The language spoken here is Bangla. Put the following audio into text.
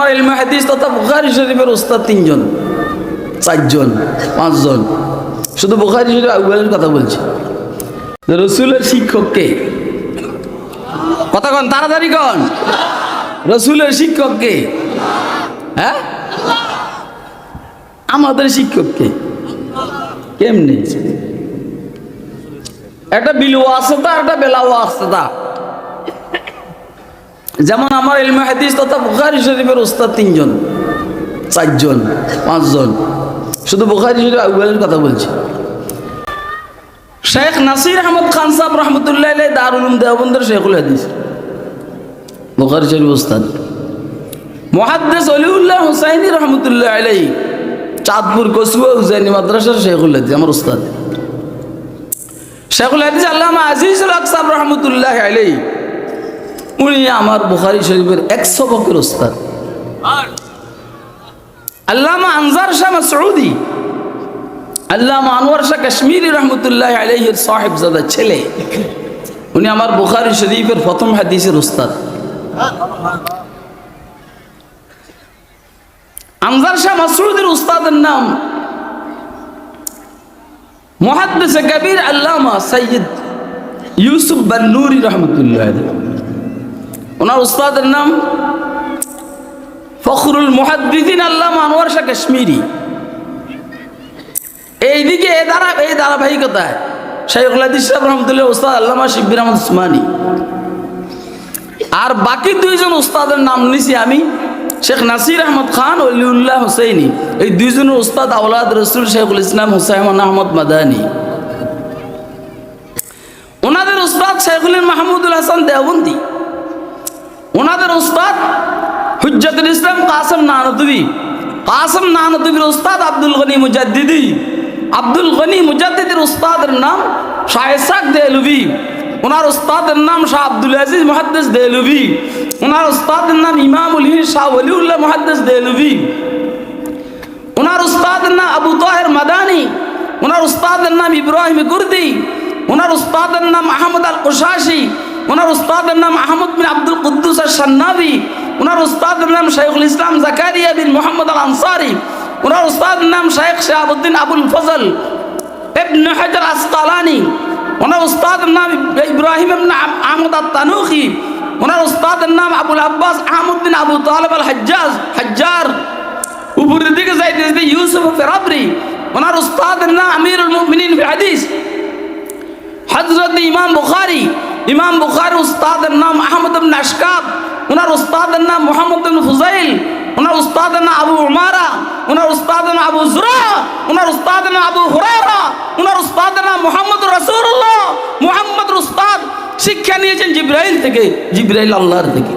আমার ইলমে তথা বুখারি শরীফের ওস্তাদ তিনজন, চারজন, পাঁচজন। শুধু বুখারি শরীফ কথা বলছি। রসুলের শিক্ষককে কন, তাড়াতাড়ি কন। রসুলের শিক্ষককে হ্যাঁ? আমাদের শিক্ষককে কেমনি? একটা বিলু আসতা একটা বেলাও আসতা যেমন আমার ইলমে হাদিস তথা বুখারি শরীফের ওস্তাদ তিনজন, চারজন, পাঁচজন। শুধু বুখারি শরীফ কথা বলছি। শেখ নাসির আহমদ খান সাহেব রহমতুল্লাহ দারুল দেওবন্দের শেখুল হাদিস। বুখারি শরীফ ওস্তাদ মহাদ্দেস অলিউল্লাহ হুসাইনি রহমতুল্লাহ আলাই চাঁদপুর, কসুয়া হুসাইনি মাদ্রাসার শেখুল হাদিস, আমার ওস্তাদ শেখুল হাদিস আল্লাহ আজিজুল আকসাব রহমতুল্লাহ আলাই উনি আমার বুখারি শরীফের একশো বকের ওস্তাদ। আল্লামা আনজার শাহ সৌদি আল্লামা আনোয়ার শাহ কাশ্মীরি রহমতুল্লাহ আলহের সাহেবজাদা ছেলে। উনি আমার বুখারি শরীফের প্রথম হাদিসের ওস্তাদ। আনজার শাহ মাসরুদের উস্তাদের নাম মহাদ্দেস কবির আল্লামা সৈয়দ ইউসুফ বান্নুরি রহমতুল্লাহ ওনার উস্তাদের নাম ফখরুল মুহাদ্দিদিন আল্লামা আনোয়ার শাহ কাশ্মীরি। এইদিকে এ ধারা, এই ধারাবাহিকতায় শাইখুল হাদিস সাহেব রহমতুল্লাহ উস্তাদ আল্লামা শিবির আহমদ উসমানী। আর বাকি দুইজন উস্তাদের নাম নিছি আমি শেখ নাসির আহমদ খান, অলিউল্লাহ হুসেইনি। এই দুইজনের উস্তাদ আওলাদ রসুল শেখুল ইসলাম হুসাইমান আহমদ মাদানী। ওনাদের উস্তাদ শেখুল মাহমুদুল হাসান দেওবন্দি। ওনাদের উস্তাদ হুজ্জাতুল ইসলাম কাসম নানতুবি। কাসম নানতুবির উস্তাদ আব্দুল গনি মুজাদ্দিদি। আব্দুল গনি মুজাদ্দিদের উস্তাদের নাম শাহেসাক দেলুবি ওনার উস্তাদের নাম শাহ আব্দুল আজিজ মহাদ্দেস দেলুবি ওনার উস্তাদের নাম ইমামুল হিন শাহ ওলিউল্লাহ মহাদ্দেস দেলুবি ওনার উস্তাদের নাম আবু তাহের মাদানি। ওনার উস্তাদের নাম ইব্রাহিম গুরদি। ওনার উস্তাদের নাম আহমদ আল কুশাসি ওনার উস্তাদের নাম আহমদ বিন আব্দুল কুদ্দুস আর সান্নাবি ওনার উস্তাদের নাম শাইখুল ইসলাম জাকারিয়া বিন মোহাম্মদ আল আনসারি ওনার উস্তাদের নাম শাইখ শাহাবুদ্দিন আবুল ফজল ইবন হাজার আসকালানি, ওনার উস্তাদের নাম ইব্রাহিম ইবন আহমদ আল তানুখি ওনার উস্তাদের নাম আবুল আব্বাস আহমদ বিন আবু তালেব আল হজ্জাজ হজ্জার। উপরের দিকে যাইতে যাইতে ইউসুফ ফেরাবরি, ওনার উস্তাদের নাম আমিরুল মুমিনিন ফি হাদিস। হজরত ইমাম বুখারি ইমাম বুখার উস্তাদের নাম আহমদ আশকাব ওনার উস্তাদের নাম মোহাম্মদ ফুজাইল, ওনার উস্তাদের নাম আবু উমারা, ওনার উস্তাদের নাম আবু জুরা, ওনার উস্তাদের নাম আবু হুরায়রা, ওনার উস্তাদের নাম মোহাম্মদ রসুল্লাহ মোহাম্মদ উস্তাদ শিক্ষা নিয়েছেন জিব্রাইল থেকে, জিব্রাইল আল্লাহর থেকে।